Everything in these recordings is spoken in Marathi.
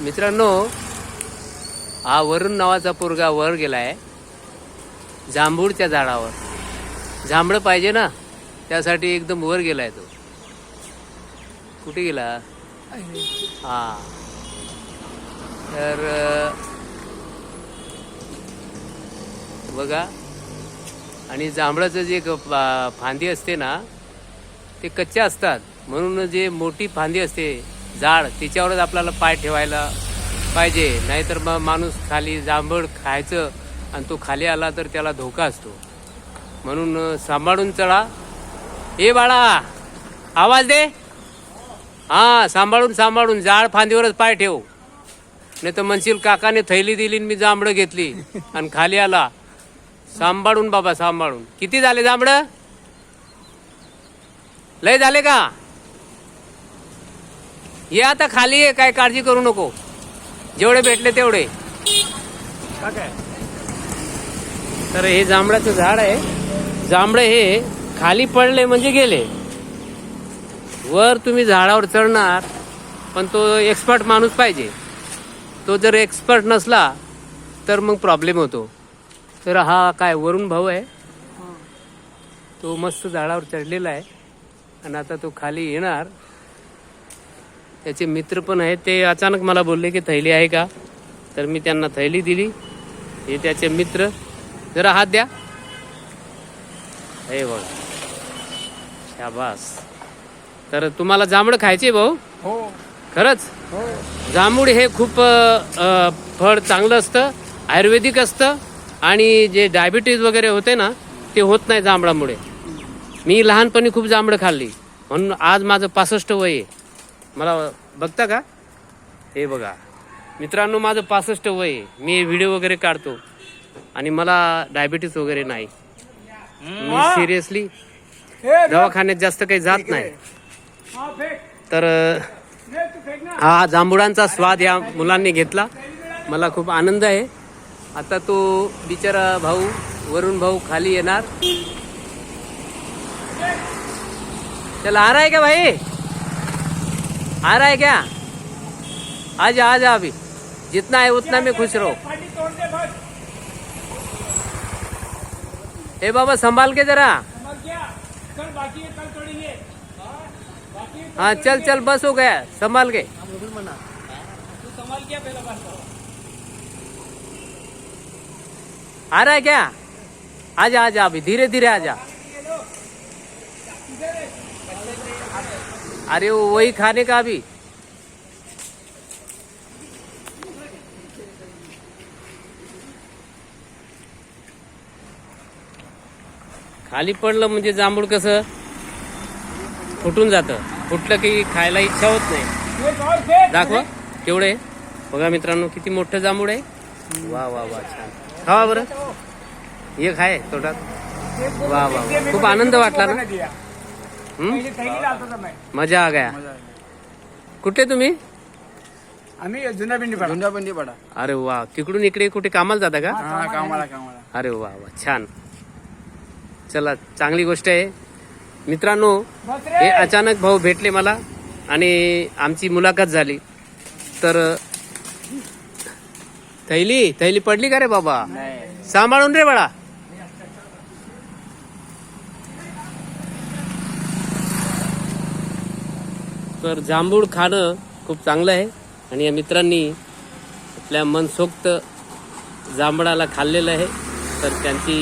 मित्रांनो हा वरुण नावाचा पोरगा वर गेलाय. जांभूळच्या झाडावर. जांभळं पाहिजे ना त्यासाठी एकदम वर गेलाय तो. कुठे गेला? हा. तर बघा. आणि जांभळाचं जे ग- फांदी असते ना ते कच्चे असतात. म्हणून जे मोठी फांदी असते झाड तिच्यावरच आपल्याला पाय ठेवायला पाहिजे. नाहीतर मग माणूस खाली जांभळ खायचं आणि तो खाली आला तर त्याला धोका असतो. म्हणून सांभाळून चढा हे बाळा आवाज दे. हा सांभाळून सांभाळून जाड फांदीवरच पाय ठेव. नाही तर म्हणशील काकाने थैली दिली आणि मी जांभळं घेतली आणि खाली आला. सांभाळून बाबा सांभाळून. किती झाले जांभळं? लय झाले का? ये आता खाली ये काय काळजी करू नको. जेवढे भेटले तेवढे. तर हे जांभळाचं झाड आहे. जांभळे हे खाली पडले म्हणजे गेले. वर तुम्ही झाडावर चढणार पण तो एक्सपर्ट माणूस पाहिजे. तो जर एक्सपर्ट नसला तर मग प्रॉब्लेम होतो. तर हा काय वरुण भाऊ आहे. तो मस्त झाडावर चढलेला आहे. आणि आता तो खाली येणार. त्याचे मित्र पण आहेत. ते अचानक मला बोलले की थैली आहे का? तर मी त्यांना थैली दिली. हे त्याचे मित्र. जरा हात द्या. हे बघा. शाबास. तर तुम्हाला जांभळं खायचे भाऊ? हो. खरंच? हो. जांभूळ हे खूप अ, फळ चांगलं असतं आयुर्वेदिक असतं आणि जे डायबिटीज वगैरे होते ना ते होत नाही जांभळामुळे. मी लहानपणी खूप जांभळं खाल्ली. म्हणून आज माझं पासष्ट वय आहे. मला बघता का? हे बघा. मित्रांनो माझं पासष्ट वय आहे. मी व्हिडिओ वगैरे काढतो. आणि मला डायबिटीज वगैरे नाही. मी सिरियसली दवाखान्यात जास्त काही जात नाही. तर हा जांभुळांचा स्वाद या मुलांनी घेतला. मला खूप आनंद आहे. आता तो बिचारा भाऊ वरुण भाऊ खाली येणार. चला आ रहा है क्या भाई? आ रहा है क्या? आ जा आ जा अभी। जितना है उतना में खुश रहो। ए बाबा, संभाल के जरा। हाँ चल चल, बस हो गया। संभाल के। आ रहा है क्या? आजा आजा अभी, धीरे धीरे आजा। अरे वही खाने का अभी खाली पडलं म्हणजे जांभूळ कसं? फुटून जातं. फुटलं की खायला इच्छा होत नाही. दाखवा. केवढे बघा मित्रांनो किती मोठं जांभूळ आहे. वा वा वा छान. खावा बरं. एक आहे तोटात वा वा. खूप आनंद वाटला ना? मजा आ गया. कुठे तुम्ही? आम्ही जुना पिंडी. पडा जुना पिंडी. पडा अरे वा तिकडून इकडे कुठे कामाला जाता का? हा कामाला कामाला अरे वा वा छान. चला चांगली गोष्ट आहे. मित्रांनो हे अचानक भाऊ भेटले मला आणि आमची मुलाखत झाली. तर थैली थैली पडली का रे बाबा? सांभाळून रे बाळा. तर जांभूळ खाणं खूप चांगलं आहे. आणि या मित्रांनी आपल्या मनसोक्त जांभळाला खाल्लेलं आहे. तर त्यांची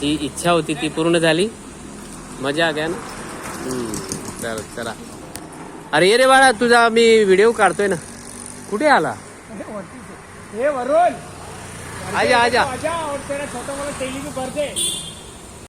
जी इच्छा होती ती पूर्ण झाली. मजा घ्या ना. चला चला. अरे ये रे बाळा तुझा मी व्हिडिओ काढतोय ना. कुठे आला? हे वरुण. आजा आजा. आजा और तेरा छोटा वाला तेली भी भर दे.